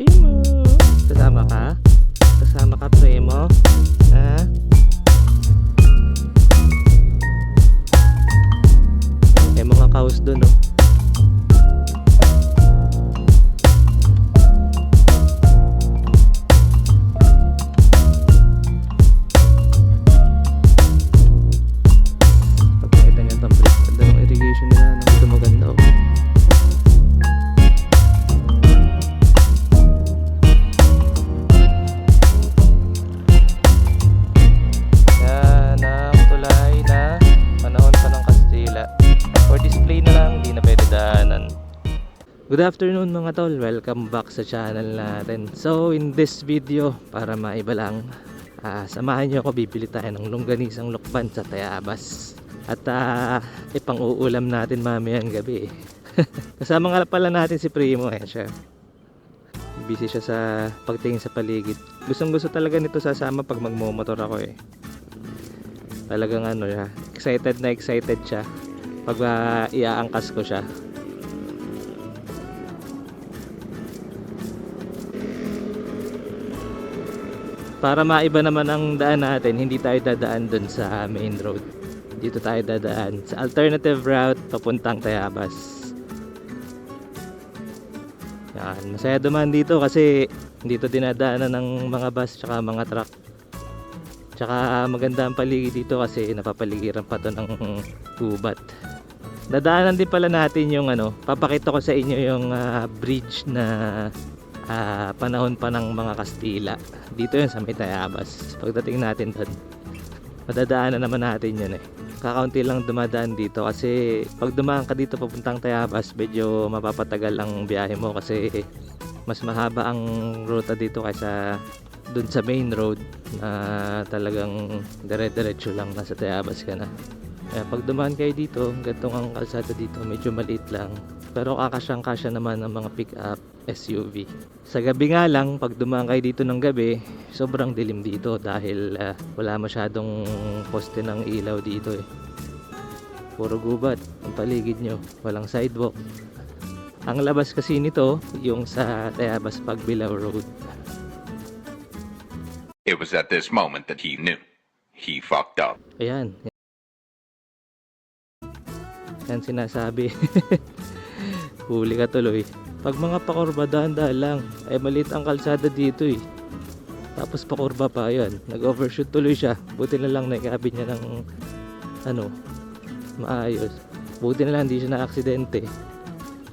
Primo! Kasama ka? Kasama ka, Primo? Ha? May mga kaos dun, oh. Good afternoon mga tol, welcome back sa channel natin. So in this video, para maiba lang, ah, samahan nyo ako bibili tayo ng longganisang lukban sa Tayabas. At uh, ipang-uulam natin mamayang gabi. Kasama nga pala natin si Primo eh siya. Busy siya sa pagtingin sa paligid. Gustong gusto talaga nito sasama pag magmomotor ako eh. Talagang ano siya, excited na excited siya pag ah, iaangkas ko siya. Para maiba naman ang daan natin, hindi tayo dadaan dun sa main road. Dito tayo dadaan sa alternative route papuntang Tayabas. Yan, masaya duman dito kasi dito dinadaanan ng mga bus tsaka mga truck. Tsaka maganda ang paligid dito kasi napapaligiran pa to ng gubat. Dadaanan din pala natin yung ano, papakita ko sa inyo yung ah, bridge na ah, panahon pa ng mga Kastila. Dito yun sa may Tayabas. Pagdating natin doon, madadaanan naman natin yun eh. Kakaunti lang dumadaan dito kasi pag dumaan ka dito papuntang Tayabas, medyo mapapatagal ang biyahe mo kasi mas mahaba ang ruta dito kaysa dun sa main road na talagang dire-diretso lang nasa Tayabas ka na. Kaya pag dumaan kayo dito, gantong ang kalsada dito, medyo maliit lang. Pero kakasyang kasya naman ng mga pick-up SUV. Sa gabi nga lang, pag dumaan kayo dito ng gabi, sobrang dilim dito dahil ah, wala masyadong poste ng ilaw dito eh. Puro gubat ang paligid nyo, walang sidewalk. Ang labas kasi nito, yung sa Tayabas Pagbilao Road. It was at this moment that he knew. He fucked up. Ayan. Yan sinasabi. Huli ka tuloy. Pag mga pakurba dahan-dahan lang, ay maliit ang kalsada dito eh. Tapos pakurba pa yan. Nag-overshoot tuloy siya. Buti na lang naikabit niya ng ano, maayos. Buti na lang hindi siya na-aksidente.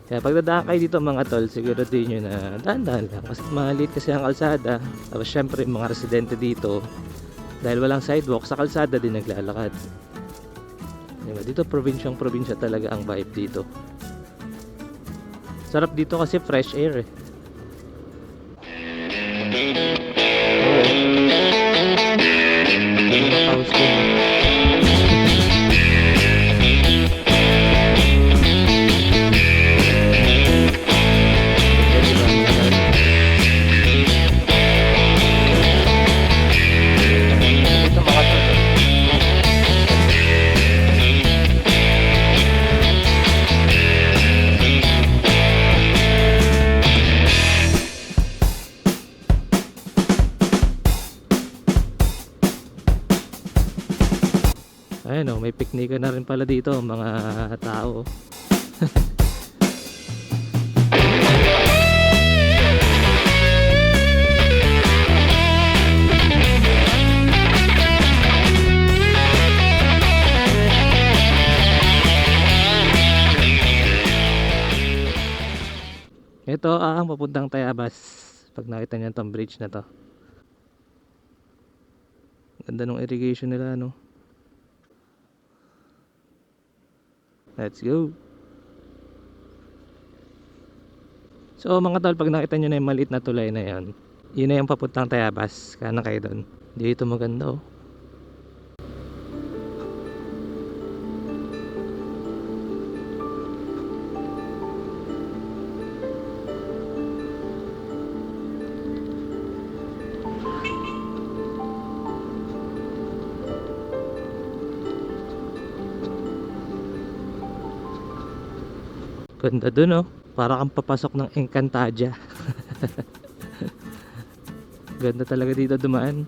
Kaya pag dadaan kayo dito mga tol, siguro din nyo na dahan-dahan lang. Kasi maliit kasi ang kalsada. Tapos syempre mga residente dito, dahil walang sidewalk, sa kalsada din naglalakad. Diba? Dito probinsyang probinsya talaga ang vibe dito. Sarap dito kasi fresh air eh. Oo. Nakapaus Picnic na rin pala dito mga tao. Ito ah, ang papuntang Tayabas. Pag nakita niyo tong bridge na to. Ganda ng irrigation nila no. Let's go. So mga tol, pag nakita nyo na yung maliit na tulay na yon, yun na yung papuntang Tayabas. Kana kayo doon. Dito maganda oh. Ganda dun oh. Para kang papasok ng Encantadia. Ganda talaga dito dumaan.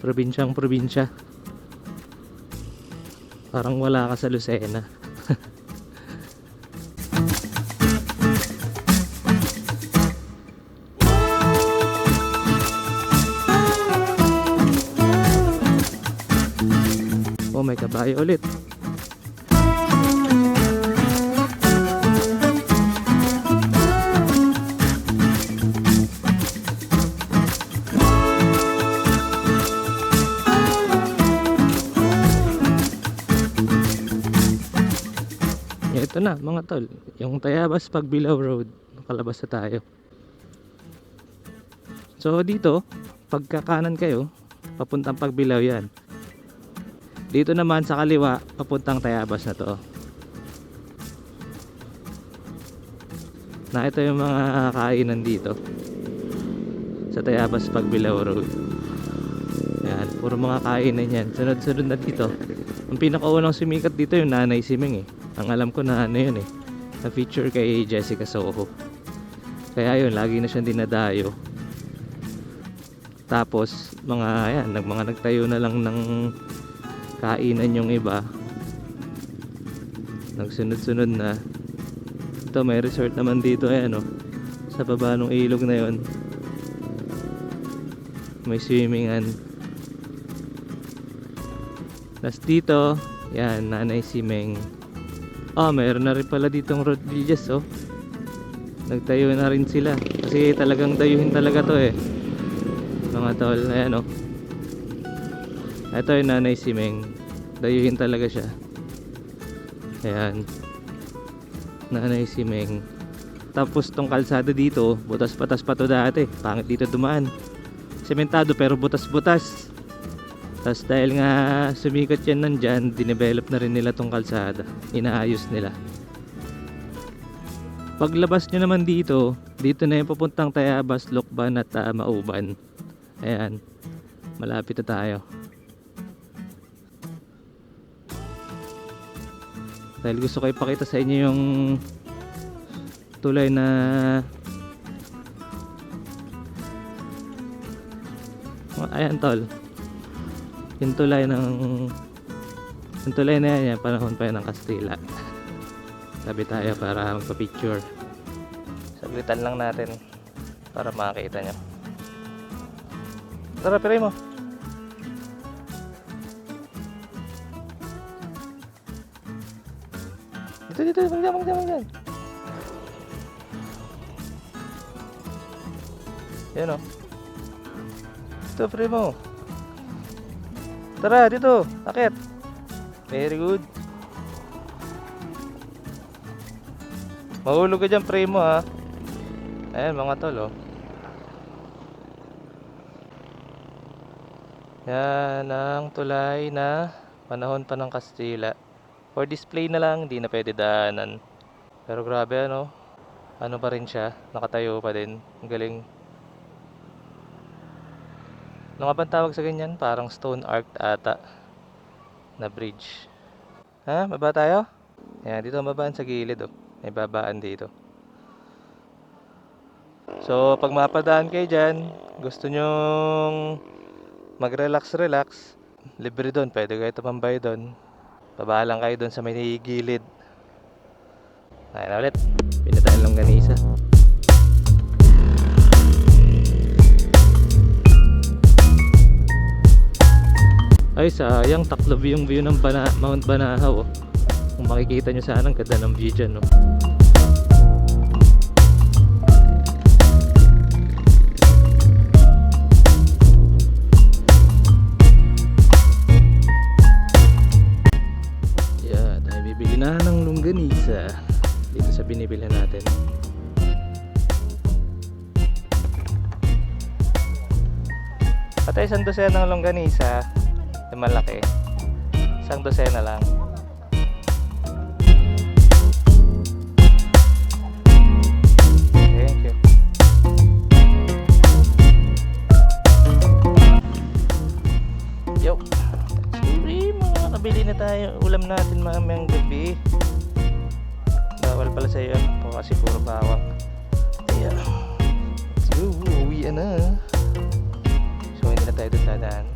Probinsyang probinsya. Parang wala ka sa Lucena. oh, may kabayo ulit. Na mga tol, yung Tayabas Pagbilao Road, nakalabas na tayo. So dito, pagkakanan kayo, papuntang Pagbilao yan. Dito naman sa kaliwa, papuntang Tayabas na to. Na ito yung mga kainan dito. Sa Tayabas Pagbilao Road. Yan, puro mga kainan yan. Sunod-sunod na dito. Ang pinakaunang sumikat dito yung Nanay Siming eh. Ang alam ko na ano yun eh. Na feature kay Jessica Soho. Kaya yun, lagi na siyang dinadayo. Tapos, mga, ayan, nag, mga nagtayo na lang ng kainan yung iba. Nagsunod-sunod na. Ito, may resort naman dito, ayan oh. Sa baba ng ilog na yun. May swimmingan. Tapos dito, yan, Nanay Simeng. Ah, mayroon na rin pala ditong rodillas, oh. Nagtayo na rin sila. Kasi talagang dayuhin talaga to eh. Mga tol, ayan oh. Ito yung Nanay Simeng. Dayuhin talaga siya. Ayan. Nanay Simeng. Tapos tong kalsada dito, butas-patas pa to dati. Pangit dito dumaan. Sementado pero butas-butas. Tapos dahil nga sumikat yan nandyan, dinevelop na rin nila tong kalsada. Inaayos nila. Paglabas nyo naman dito, dito na yung papuntang Tayabas, Lokban at ah, Mauban. Ayan. Malapit na tayo. Dahil gusto ko ipakita sa inyo yung tulay na Ayan tol yung tulay ng yung tulay na yan, yan panahon pa yan ng Kastila. Sabi tayo para magpa-picture. Saglitan lang natin para makakita nyo tara piray mo. Dito dito magdyan magdyan magdyan yan o ito piray mo Tara, dito. Akit. Very good. Mahulog ka dyan, pre mo, ha. Ayan, mga tol, oh. Yan ang tulay na panahon pa ng Kastila. For display na lang, hindi na pwede daanan. Pero grabe, ano. Ano pa rin siya. Nakatayo pa din. Ang galing. Ano nga tawag sa ganyan? Parang stone arc ata na bridge. Ha? Baba tayo? Ayan, dito ang babaan sa gilid oh. May babaan dito. So, pag mapadaan kayo dyan, gusto nyong mag-relax-relax, libre doon. Pwede kayo tumambay doon. Baba lang kayo doon sa may gilid. Ayan ulit. Pinataan lang ganisa. Ay sayang, taklob yung view ng Bana Mount Banahaw oh. Kung makikita nyo sana, ang ganda ng view dyan oh. Yeah, tayo bibili ng longganisa dito sa binibili natin. Patay isang dosena ng longganisa, yung malaki. Isang dosena lang. Thank you. Yo. Sorry mga na tayo. Ulam natin mamayang gabi. Bawal pala sa iyo ano po kasi puro bawang. Ayan. So uwi na. So hindi na tayo dadaan.